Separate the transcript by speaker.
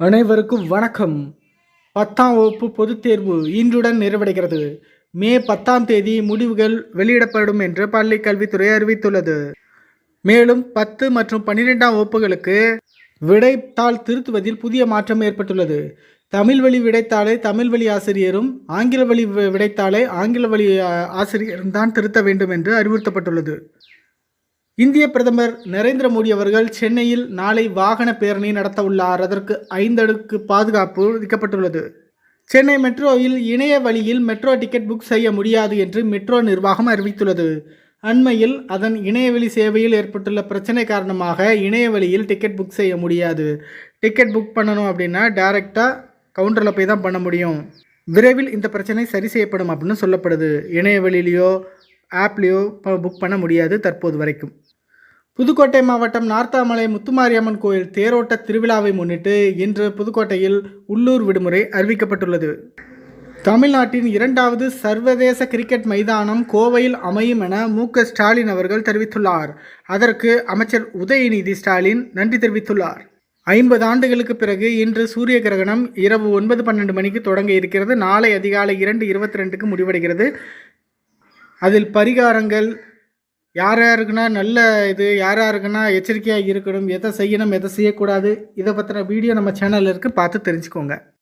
Speaker 1: அனைவருக்கும் வணக்கம். பத்தாம் வகுப்பு பொதுத் தேர்வு இன்றுடன் நிறைவடைகிறது. மே பத்தாம் தேதி முடிவுகள் வெளியிடப்படும் என்று பள்ளி கல்வித்துறை அறிவித்துள்ளது. மேலும் பத்து மற்றும் பன்னிரெண்டாம் வகுப்புகளுக்கு விடைத்தாள் திருத்துவதில் புதிய மாற்றம் ஏற்பட்டுள்ளது. தமிழ் வழி விடைத்தாளை தமிழ் வழி ஆசிரியரும் ஆங்கில வழி விடைத்தாளை ஆங்கில வழி ஆசிரியரும் தான் திருத்த வேண்டும் என்று அறிவுறுத்தப்பட்டுள்ளது. இந்திய பிரதமர் நரேந்திர மோடி அவர்கள் சென்னையில் நாளை வாகன பேரணி நடத்த உள்ளார். அதற்கு ஐந்தடுக்கு பாதுகாப்பு விதிக்கப்பட்டுள்ளது. சென்னை மெட்ரோவில் இணைய வழியில் மெட்ரோ டிக்கெட் புக் செய்ய முடியாது என்று மெட்ரோ நிர்வாகம் அறிவித்துள்ளது. அண்மையில் அதன் இணையவழி சேவையில் ஏற்பட்டுள்ள பிரச்சனை காரணமாக இணைய வழியில் டிக்கெட் புக் செய்ய முடியாது. டிக்கெட் புக் பண்ணணும் அப்படின்னா டைரெக்டாக கவுண்டரில் போய் தான் பண்ண முடியும். விரைவில் இந்த பிரச்சனை சரி செய்யப்படும் அப்படின்னு சொல்லப்படுது. இணைய வழியிலையோ ஆப்லேயோ புக் பண்ண முடியாது தற்போது வரைக்கும். புதுக்கோட்டை மாவட்டம் நார்த்தாமலை முத்துமாரியம்மன் கோயில் தேரோட்ட திருவிழாவை முன்னிட்டு இன்று புதுக்கோட்டையில் உள்ளூர் விடுமுறை அறிவிக்கப்பட்டுள்ளது. தமிழ்நாட்டின் இரண்டாவது சர்வதேச கிரிக்கெட் மைதானம் கோவையில் அமையும் என மு. ஸ்டாலின் அவர்கள் தெரிவித்துள்ளார். அதற்கு அமைச்சர் உதயநிதி ஸ்டாலின் நன்றி தெரிவித்துள்ளார். ஐம்பது ஆண்டுகளுக்கு பிறகு இன்று சூரிய கிரகணம் இரவு ஒன்பது பன்னெண்டு மணிக்கு தொடங்க இருக்கிறது. நாளை அதிகாலை இரண்டு இருபத்தி ரெண்டுக்கு முடிவடைகிறது. அதில் பரிகாரங்கள் யார் யாருக்குன்னா நல்ல இது யார் யாருக்குன்னா எச்சரிக்கையாக இருக்கணும் எதை செய்யணும் எதை செய்யக்கூடாது இதை பற்றின வீடியோ நம்ம சேனலில் இருக்குது பார்த்து தெரிஞ்சுக்கோங்க.